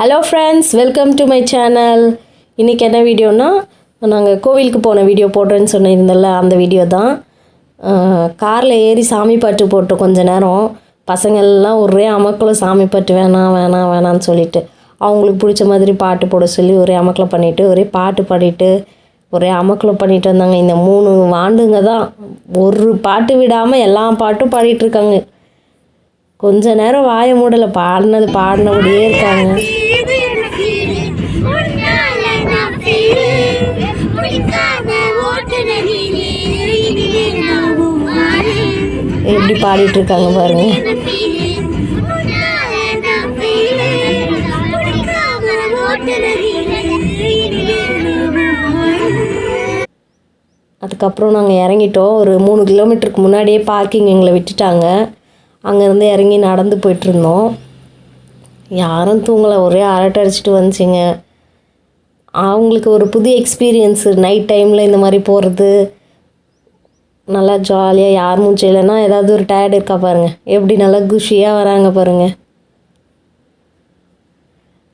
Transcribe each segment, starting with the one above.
Hello friends welcome to my channel இன்றைக்கி என்ன வீடியோனா நாங்கள் கோவிலுக்கு போன வீடியோ போடுறேன்னு சொன்னிருந்தேன்ல அந்த வீடியோ தான். காரில் ஏறி சாமி பாட்டு போட்டோம் கொஞ்ச நேரம் பசங்கள்லாம் ஒரே அமக்கில் சாமி பாட்டு வேணாம் வேணாம் வேணான்னு சொல்லிட்டு அவங்களுக்கு பிடிச்ச மாதிரி பாட்டு போட சொல்லி ஒரே அமக்கில் பண்ணிவிட்டு ஒரே பாட்டு பாடிட்டு ஒரே அமக்கில் பண்ணிட்டு வந்தாங்க. இந்த மூணு வாண்டுங்க தான். ஒரு பாட்டு விடாமல் எல்லா பாட்டும் பாடிட்டுருக்காங்க கொஞ்ச நேரம் வாய மூடலை பாடினது பாடினபடியே இருக்காங்க. எப்படி உன் பாருங்கள் அதுக்கப்புறம் நாங்கள் இறங்கிட்டோம். ஒரு மூணு கிலோமீட்டருக்கு முன்னாடியே பார்க்கிங் எங்களை விட்டுட்டாங்க. அங்கேருந்து இறங்கி நடந்து போயிட்டுருந்தோம். யாரும் தூங்கலை. ஒரே அரட்டை அடிச்சிட்டு வந்துச்சிங்க. அவங்களுக்கு ஒரு புது எக்ஸ்பீரியன்ஸு நைட் டைமில் இந்த மாதிரி போகிறது நல்லா ஜாலியாக யார் மூச்சு இல்லைன்னா ஏதாவது ஒரு டயர்டு இருக்கா பாருங்கள் எப்படி நல்லா குஷியாக வராங்க பாருங்கள்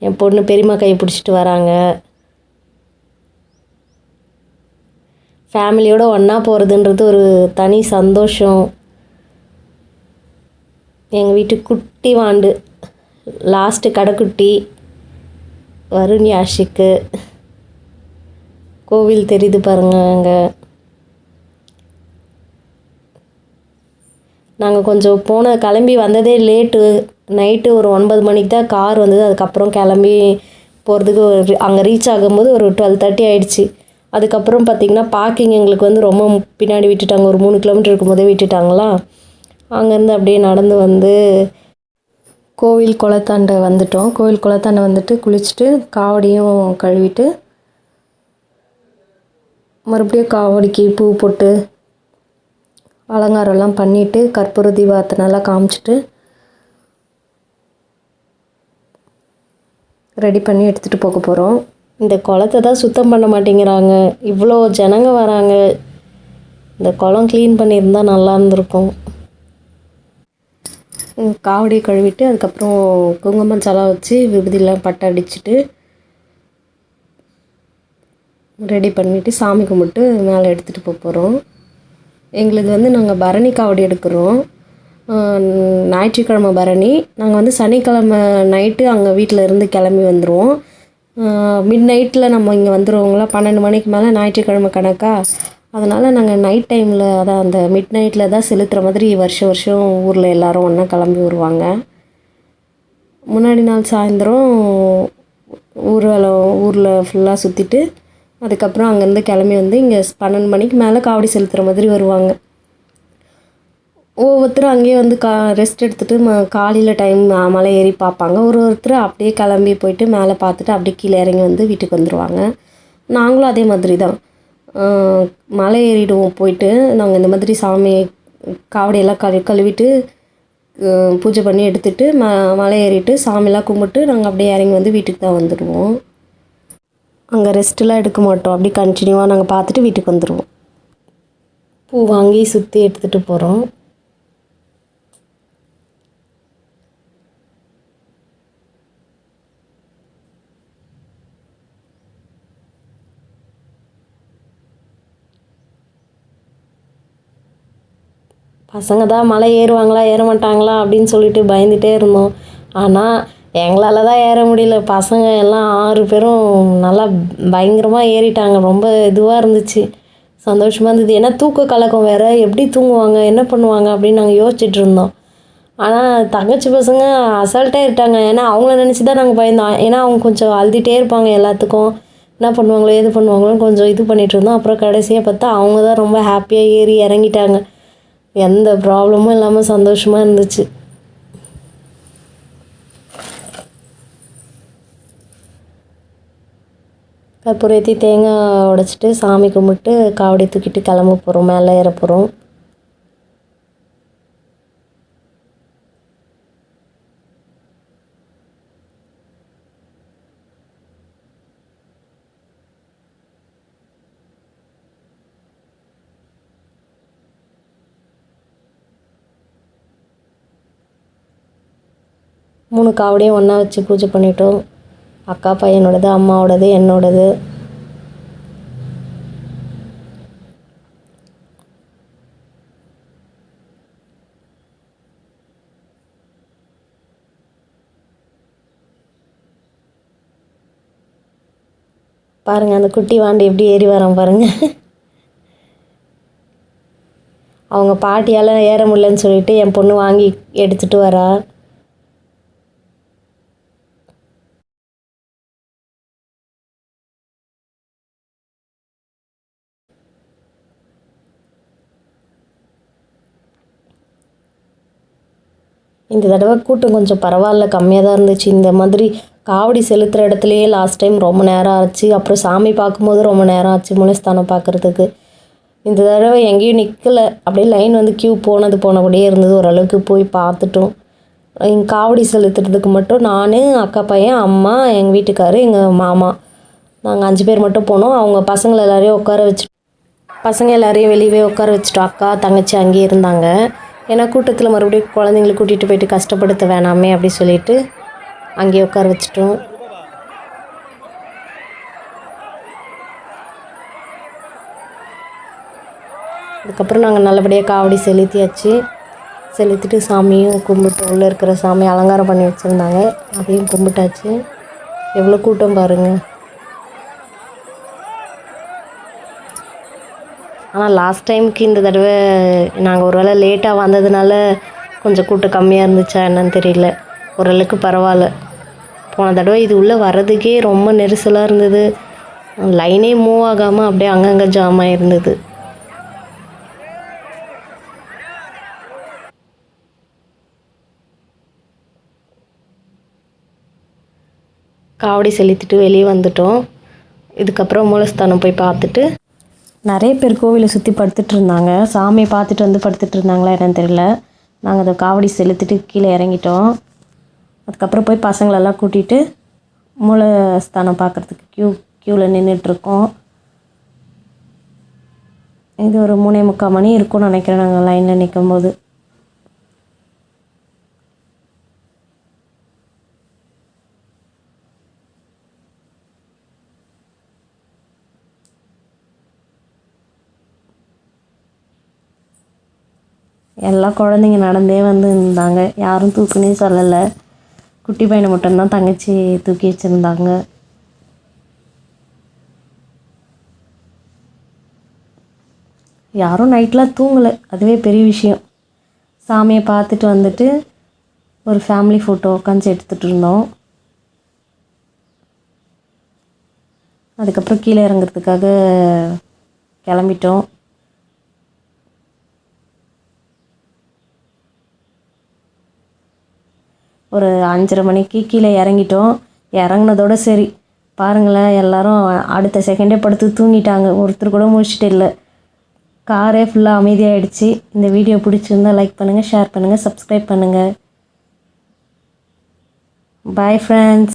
என் பொண்ணு பெரியம்மா கை பிடிச்சிட்டு வராங்க. ஃபேமிலியோடு ஒன்றா போகிறதுன்றது ஒரு தனி சந்தோஷம். எங்கள் வீட்டு குட்டி வாண்டு லாஸ்ட்டு கடைக்குட்டி வருண் யாஷிக்கு கோவில் தெரியுது பாருங்க அங்கே. நாங்கள் கொஞ்சம் போன கிளம்பி வந்ததே லேட்டு நைட்டு ஒரு ஒன்பது மணிக்கு தான் கார் வந்தது. அதுக்கப்புறம் கிளம்பி போகிறதுக்கு அங்கே ரீச் ஆகும்போது ஒரு டுவெல் தேர்ட்டி ஆகிடுச்சு அதுக்கப்புறம் பார்த்திங்கன்னா பார்க்கிங் எங்களுக்கு வந்து ரொம்ப பின்னாடி விட்டுட்டாங்க. ஒரு மூணு கிலோமீட்டர் இருக்கும்போதே விட்டுட்டாங்களா? அங்கேருந்து அப்படியே நடந்து வந்து கோவில் குளத்தாண்டை வந்துட்டோம். கோவில் குளத்தாண்டை வந்துட்டு குளிச்சுட்டு காவடியும் கழுவிட்டு மறுபடியும் காவடிக்கு பூ போட்டு அலங்காரம்லாம் பண்ணிவிட்டு கற்பூர தீபத்தை நல்லா காமிச்சிட்டு ரெடி பண்ணி எடுத்துகிட்டு போக போகிறோம் இந்த குளத்தை தான் சுத்தம் பண்ண மாட்டேங்கிறாங்க. இவ்வளோ ஜனங்க வராங்க. இந்த குளம் க்ளீன் பண்ணியிருந்தா நல்லா இருந்திருக்கும். காவடியை கழுவிட்டு அதுக்கப்புறம் குங்குமம் சலா வச்சு விபதியெலாம் பட்டை அடிச்சுட்டு ரெடி பண்ணிவிட்டு சாமி கும்பிட்டு மேலே எடுத்துகிட்டு போக போகிறோம் எங்களுக்கு வந்து நாங்கள் பரணி காவடி எடுக்கிறோம். ஞாயிற்றுக்கிழமை பரணி. நாங்கள் வந்து சனிக்கிழமை நைட்டு அங்கே வீட்டில் இருந்து கிளம்பி வந்துடுவோம் மிட் நைட்டில் நம்ம இங்கே வந்துடுவோங்களா பன்னெண்டு மணிக்கு மேலே ஞாயிற்றுக்கிழமை கணக்கா? அதனால் நாங்கள் நைட் டைமில் அதான் அந்த மிட் நைட்டில் தான் செலுத்துகிற மாதிரி வருஷம் வருஷம் ஊரில் எல்லாரும் ஒன்றா கிளம்பி வருவாங்க. முன்னாடி நாள் சாயந்தரம் ஊர்வலம் ஊரில் ஃபுல்லாக சுற்றிட்டு அதுக்கப்புறம் அங்கேருந்து கிளம்பி வந்து இங்கே பன்னெண்டு மணிக்கு மேலே காவடி செலுத்துகிற மாதிரி வருவாங்க. ஒவ்வொருத்தரும் அங்கேயே வந்து கா ரெஸ்ட் எடுத்துகிட்டு ம காலையில் டைம் மலை ஏறி பார்ப்பாங்க. ஒரு ஒருத்தர் அப்படியே கிளம்பி போயிட்டு மேலே பார்த்துட்டு அப்படியே கீழே இறங்கி வந்து வீட்டுக்கு வந்துடுவாங்க நாங்களும் அதே மாதிரி தான். மலை ஏறிடுவோம் போயிட்டு நாங்கள் இந்த மாதிரி சாமி காவடியெல்லாம் கழு கழுவிட்டு பூஜை பண்ணி எடுத்துகிட்டு ம மலை ஏறிட்டு சாமிலாம் கும்பிட்டு நாங்கள் அப்படியே இறங்கி வந்து வீட்டுக்கு தான் வந்துடுவோம். அங்கே ரெஸ்ட்டெலாம் எடுக்க மாட்டோம். அப்படியே கண்டினியூவாக நாங்கள் பார்த்துட்டு வீட்டுக்கு வந்துடுவோம் பூ வாங்கி சுற்றி எடுத்துகிட்டு போகிறோம் பசங்க தான் மலை ஏறுவாங்களா ஏற மாட்டாங்களா அப்படின்னு சொல்லிட்டு பயந்துகிட்டே இருந்தோம். ஆனால் எங்களால் தான் ஏற முடியல. பசங்க எல்லாம் ஆறு பேரும் நல்லா பயங்கரமாக ஏறிட்டாங்க. ரொம்ப இதுவாக இருந்துச்சு. சந்தோஷமாக இருந்தது. ஏன்னா தூக்க கலக்கம் வேறு. எப்படி தூங்குவாங்க? என்ன பண்ணுவாங்க? அப்படின்னு நாங்கள் யோசிச்சுட்டு இருந்தோம். ஆனால் தங்கச்சி பசங்க அசால்ட்டாக இருட்டாங்க ஏன்னா அவங்கள நினச்சி தான் நாங்கள் பயந்தோம். ஏன்னா அவங்க கொஞ்சம் அழுதுகிட்டே இருப்பாங்க எல்லாத்துக்கும். என்ன பண்ணுவாங்களோ எது பண்ணுவாங்களோன்னு கொஞ்சம் இது பண்ணிகிட்டு இருந்தோம். அப்புறம் கடைசியாக பார்த்தா அவங்க தான் ரொம்ப ஹாப்பியாக ஏறி இறங்கிட்டாங்க. எந்த ப்ராப்ளமும் இல்லாமல் சந்தோஷமாக இருந்துச்சு. கற்பூரத்தி தேங்காய் உடைச்சிட்டு சாமி கும்பிட்டு காவடி தூக்கிட்டு கிளம்ப போகிறோம் மேலே ஏற போகிறோம் மூணு காவடியும் ஒன்றா வச்சு பூஜை பண்ணிட்டோம். அக்கா பையனோடது அம்மாவோடது என்னோடது. பாருங்க அந்த குட்டி வாண்டு எப்படி ஏறி வரான் பாருங்க. அவங்க பாட்டியால் ஏற முடியலன்னு சொல்லிட்டு என் பொண்ணு வாங்கி எடுத்துகிட்டு வரா. இந்த தடவை கூட்டம் கொஞ்சம் பரவாயில்ல கம்மியாக தான் இருந்துச்சு. இந்த மாதிரி காவடி செலுத்துகிற இடத்துலையே லாஸ்ட் டைம் ரொம்ப நேரம் ஆச்சு. அப்புறம் சாமி பார்க்கும்போது ரொம்ப நேரம் ஆச்சு மூலஸ்தானம் பார்க்குறதுக்கு. இந்த தடவை எங்கேயும் நிற்கல அப்படியே லைன் வந்து க்யூ போனது போனபடியே இருந்தது. ஓரளவுக்கு போய் பார்த்துட்டோம். எங்கள் காவடி செலுத்துறதுக்கு மட்டும் நான் அக்கா பையன் அம்மா எங்கள் வீட்டுக்காரு எங்கள் மாமா. நாங்கள் அஞ்சு பேர் மட்டும் போனோம். அவங்க பசங்களை எல்லாரையும் உட்கார வச்சு பசங்க எல்லாரையும் வெளியவே உட்கார வச்சுட்டோம். அக்கா தங்கச்சி அங்கேயே இருந்தாங்க. ஏன்னா கூட்டத்தில் மறுபடியும் குழந்தைங்கள கூட்டிகிட்டு போயிட்டு கஷ்டப்படுத்த வேணாமே அப்படி சொல்லிட்டு அங்கேயே உட்கார வச்சுட்டோம். அதுக்கப்புறம் நாங்கள் நல்லபடியாக காவடி செலுத்தியாச்சு. செலுத்திட்டு சாமியும் கும்பிட்டு உள்ளே இருக்கிற சாமி அலங்காரம் பண்ணி வச்சுருந்தாங்க. அதையும் கும்பிட்டாச்சு. எவ்வளோ கூட்டம் பாருங்கள் ஆனால் லாஸ்ட் டைமுக்கு இந்த தடவை நாங்கள் ஒரு வேளை லேட்டாக வந்ததுனால கொஞ்சம் கூட்டம் கம்மியாக இருந்துச்சா என்னன்னு தெரியல. ஓரளவுக்கு பரவாயில்ல. போன தடவை இது உள்ளே வர்றதுக்கே ரொம்ப நெரிசலாக இருந்தது. லைனே மூவ் ஆகாமல் அப்படியே அங்கங்கே ஜாம் ஆகிருந்தது காவடி செலுத்திட்டு வெளியே வந்துட்டோம். இதுக்கப்புறம் மூலஸ்தானம் போய் பார்த்துட்டு நிறைய பேர் கோவிலை சுற்றி படுத்துட்டு இருந்தாங்க. சாமியை பார்த்துட்டு வந்து படுத்துட்டு இருந்தாங்களா என்னன்னு தெரியல. நாங்கள் அதை காவடி செலுத்திட்டு கீழே இறங்கிட்டோம். அதுக்கப்புறம் போய் பசங்களெல்லாம் கூட்டிகிட்டு மூலஸ்தானம் பார்க்குறதுக்கு க்யூ க்யூவில் நின்றுட்டுருக்கோம் இது ஒரு மூணே முக்கால் மணி இருக்கும்னு நினைக்கிறேன் நாங்கள் லைனில் நிற்கும் போது எல்லா குழந்தைங்க நடந்தே வந்து இருந்தாங்க. யாரும் தூக்குனே சொல்லலை. குட்டி பையனை மட்டும்தான் தங்கச்சி தூக்கி வச்சுருந்தாங்க. யாரும் நைட்லாம் தூங்கலை. அதுவே பெரிய விஷயம். சாமியை பார்த்துட்டு வந்துட்டு ஒரு ஃபேமிலி ஃபோட்டோ உட்காந்து எடுத்துகிட்டு இருந்தோம். அதுக்கப்புறம் கீழே இறங்குறதுக்காக கிளம்பிட்டோம். ஒரு அஞ்சரை மணிக்கு கீழே இறங்கிட்டோம். இறங்குனதோட சரி. பாருங்களேன் எல்லாரும் அடுத்த செகண்டே படுத்து தூங்கிட்டாங்க. ஒருத்தர் கூட முடிச்சுட்டு இல்லை. காரே ஃபுல்லாக அமைதியாகிடுச்சு இந்த வீடியோ பிடிச்சிருந்தா லைக் பண்ணுங்கள் ஷேர் பண்ணுங்கள் சப்ஸ்கிரைப் பண்ணுங்கள் பாய் ஃப்ரெண்ட்ஸ்